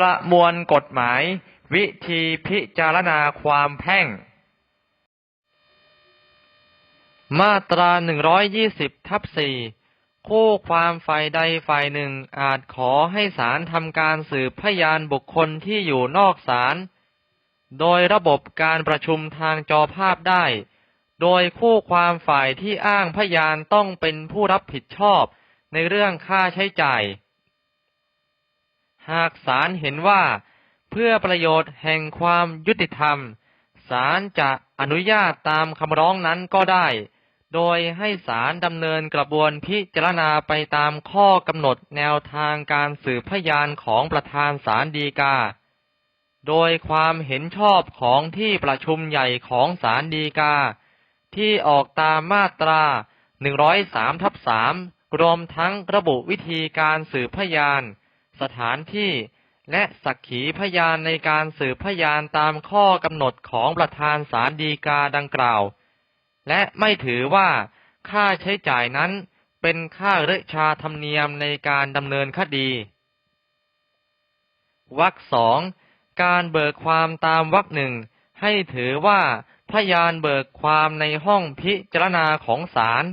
ประมวลกฎหมาย วิธีพิจารณาความแพ่ง มาตรา 120 ทับ 4 คู่ความฝ่ายใดฝ่ายหนึ่งอาจขอให้ศาลทำการสืบพยานบุคคลที่อยู่นอกศาลโดยระบบการประชุมทางจอภาพได้ โดยคู่ความฝ่ายที่อ้างพยานต้องเป็นผู้รับผิดชอบในเรื่องค่าใช้จ่าย หากศาลเห็นว่า เพื่อประโยชน์แห่งความยุติธรรมศาลจะอนุญาตตามคำร้องนั้นก็ได้ โดยให้ศาลดำเนินกระบวนพิจารณาไปตามข้อกำหนดแนวทางการสืบพยานของประธานศาลฎีกา โดยความเห็นชอบของที่ประชุมใหญ่ของศาลฎีกา ที่ออกตามมาตรา 103ทับ3รวมทั้งระบุวิธีการสืบพยาน สถานที่และสักขีพยานในการสืบพยานตามข้อกำหนดของประธานศาลฎีกาดังกล่าว และไม่ถือว่าค่าใช้จ่ายนั้นเป็นค่าเรชาธรรมเนียมในการดำเนินคดีวรรคสองการเบิกความตามวรรคหนึ่งให้ถือว่าพยานเบิกความในห้องพิจารณาของศาล